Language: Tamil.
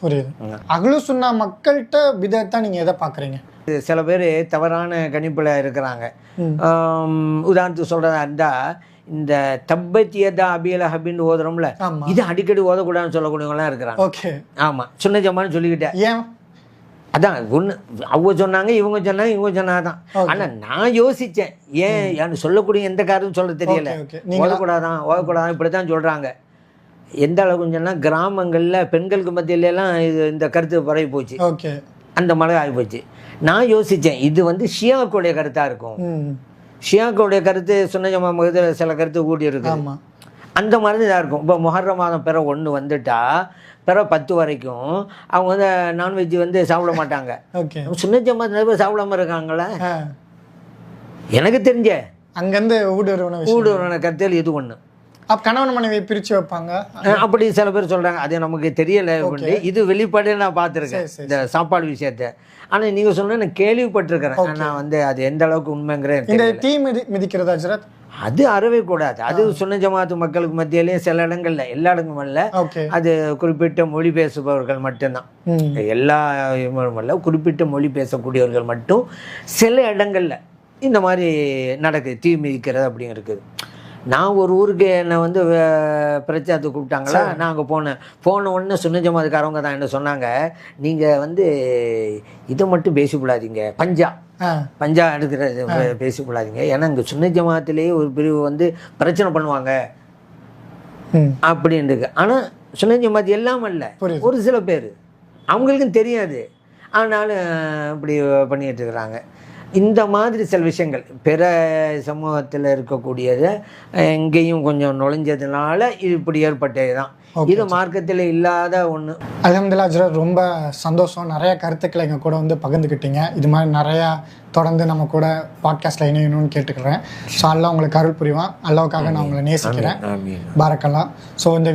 புரியுது. அகலு சுன்னா மக்கள்கிட்ட விதத்தை நீங்க எதை பாக்குறீங்க சில பேர் தவறான கணிப்பில் இருக்கிறாங்க. உதாரணத்துக்கு சொல்கிறதா இருந்தால் இந்த தப்பத்தியதா அபியல ஹபின்னு ஓதுறோம்ல இது அடிக்கடி ஓதக்கூடாதுன்னு சொல்லக்கூடியவங்களாம் இருக்கிறாங்க. ஓகே. ஆமாம் சின்ன ஜமான்னு சொல்லிக்கிட்டேன். ஏன்? அதான் ஒன்று அவங்க சொன்னாங்க இவங்க சொன்னாங்க இவங்க சொன்னாதான். Okay. ஆனால் நான் யோசித்தேன் ஏன் சொல்லக்கூடிய எந்த காரணம் சொல்ல தெரியல. ஓதக்கூடாதான் ஓதக்கூடாதான் இப்படி தான் சொல்கிறாங்க எந்த அளவுக்கு சொன்னால் கிராமங்களில் பெண்களுக்கு மத்தியில எல்லாம் இது இந்த கருத்து பரவி போச்சு. ஓகே. அந்த மாதிரி ஆகி போச்சு. நான் யோசித்தேன் இது வந்து ஷியாக்களுடைய கருத்தாக இருக்கும். ம். ஷியாக்களுடைய கருத்து சுன்னஜமா மகத்தில் சில கருத்து கூடி இருக்கு அந்த மாதிரி இதாக இருக்கும். இப்போ முஹர்ர மாதம் பிற ஒன்று வந்துட்டா பிற பத்து வரைக்கும் அவங்க வந்து நான்வெஜ் வந்து சாப்பிட மாட்டாங்க. ஓகே. சுன்ன ஜமாத் நிறைய சாப்பிடாம இருக்காங்களே. எனக்கு தெரிஞ்ச அங்கிருந்து ஊடுருவன ஊடுருவன கருத்தில் இது ஒன்று அப்ப கணவன் மனைவி பிரிச்சு வைப்பாங்க. அப்படி சில பேர் சொல்கிறாங்க அது நமக்கு தெரியலை அப்படின்னு இது வெளிப்பாடு நான் பார்த்துருக்கேன். இந்த சாப்பாடு விஷயத்த. ஆனால் நீங்கள் சொன்ன நான் கேள்விப்பட்டிருக்கிறேன். நான் வந்து அது எந்த அளவுக்கு உண்மைங்கிறேன் இந்த. தீ மிதி மிதிக்கிறதா ஹஜ்ரத் அது அறவே கூடாது. அது சுன்ன ஜமாத்து மக்களுக்கு மத்தியிலேயே சில இடங்கள்ல எல்லா இடங்களும் அது குறிப்பிட்ட மொழி பேசுபவர்கள் மட்டும்தான். எல்லா இல்ல குறிப்பிட்ட மொழி பேசக்கூடியவர்கள் மட்டும் சில இடங்கள்ல இந்த மாதிரி நடக்குது. தீ மிதிக்கிறது அப்படிங்க இருக்குது. நான் ஒரு ஊருக்கு என்னை வந்து பிரச்சாரத்துக்கு கூப்பிட்டாங்களா? நான் அங்கே போனேன். போன உடனே சுன்ன ஜமாத்துக்காரவங்க தான் என்ன சொன்னாங்க நீங்கள் வந்து இதை மட்டும் பேசிவிடாதீங்க பஞ்சா. பஞ்சா எடுக்கிறது பேசிக்கொள்ளாதீங்க. ஏன்னா இங்கே சுன்ன ஜமாத்திலேயே ஒரு பிரிவு வந்து பிரச்சனை பண்ணுவாங்க. ம். அப்படின்றது ஆனால் சுன்ன ஜமாத் எல்லாம் புரியுது. ஒரு சில பேர். அவங்களுக்கும் தெரியாது. ஆனாலும் இப்படி பண்ணிட்டு இருக்கிறாங்க. இந்த மாதிரி சில விஷயங்கள். பிற சமூகத்தில் இருக்கக்கூடியதை எங்கேயும் கொஞ்சம் நுழைஞ்சதுனால இது இப்படி ஏற்பட்டது தான் இது மார்க்கத்தில் இல்லாத ஒன்று அலமதுல்லா ஹஜ்ரத் ரொம்ப சந்தோஷம். நிறைய கருத்துக்களை எங்கள் கூட வந்து பகிர்ந்துக்கிட்டீங்க இது மாதிரி நிறையா தொடர்ந்து நம்ம கூட பாட்காஸ்ட்டில் இணையணும்னு கேட்டுக்கிறேன். ஸோ அல்லா உங்களுக்கு அருள் புரிவான். அல்லாவுக்காக நான் உங்களை நேசிக்கிறேன். ஆமீன் பாரக்கல்லாம் ஸோ இந்த